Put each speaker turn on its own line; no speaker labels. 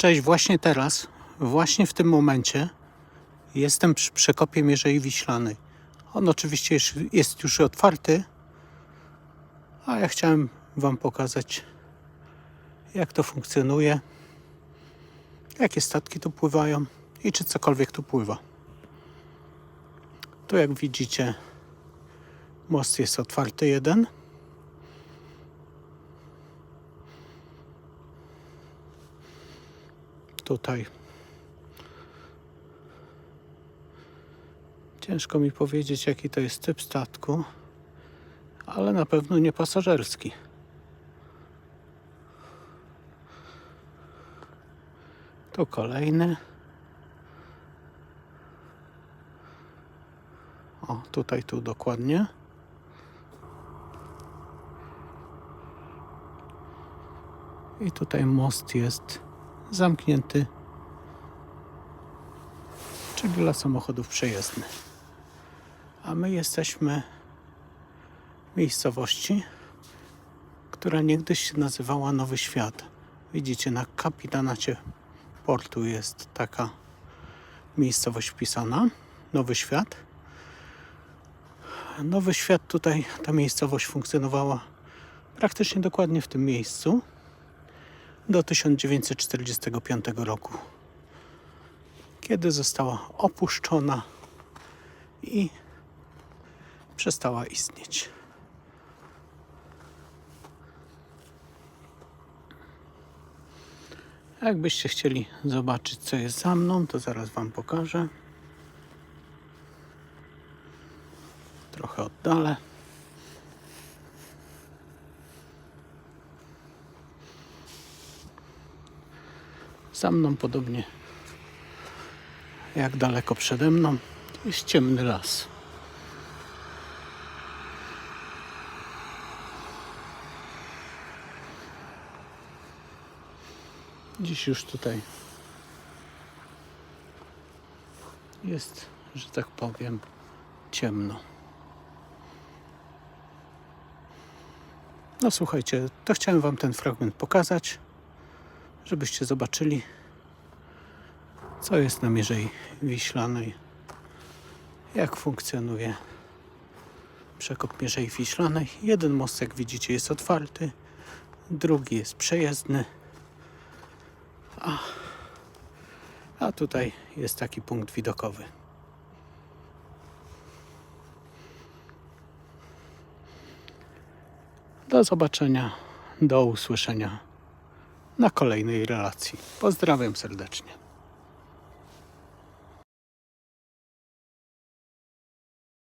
Cześć, właśnie teraz, właśnie w tym momencie jestem przy przekopie Mierzei Wiślanej. On oczywiście jest- już otwarty, a ja chciałem Wam pokazać, jak to funkcjonuje, jakie statki tu pływają i czy cokolwiek tu pływa. Tu jak widzicie, most jest otwarty jeden. Tutaj ciężko mi powiedzieć, jaki to jest typ statku, ale na pewno nie pasażerski. Tu kolejny. O, tutaj, tu dokładnie. I tutaj most jest zamknięty, czyli dla samochodów przejezdnych. A my jesteśmy w miejscowości, która niegdyś się nazywała Nowy Świat. Widzicie, na kapitanacie portu jest taka miejscowość wpisana. Nowy Świat. Nowy Świat tutaj, ta miejscowość funkcjonowała praktycznie dokładnie w tym miejscu do 1945 roku, kiedy została opuszczona i przestała istnieć. Jakbyście chcieli zobaczyć, co jest za mną, to zaraz Wam pokażę. Trochę oddalę. Za mną podobnie jak daleko przede mną jest ciemny las. Dziś już tutaj jest, że tak powiem, ciemno. No słuchajcie, to chciałem Wam ten fragment pokazać, żebyście zobaczyli, co jest na Mierzei Wiślanej, jak funkcjonuje przekop Mierzei Wiślanej. Jeden most, jak widzicie, jest otwarty, drugi jest przejezdny. A tutaj jest taki punkt widokowy. Do zobaczenia, do usłyszenia na kolejnej relacji. Pozdrawiam serdecznie.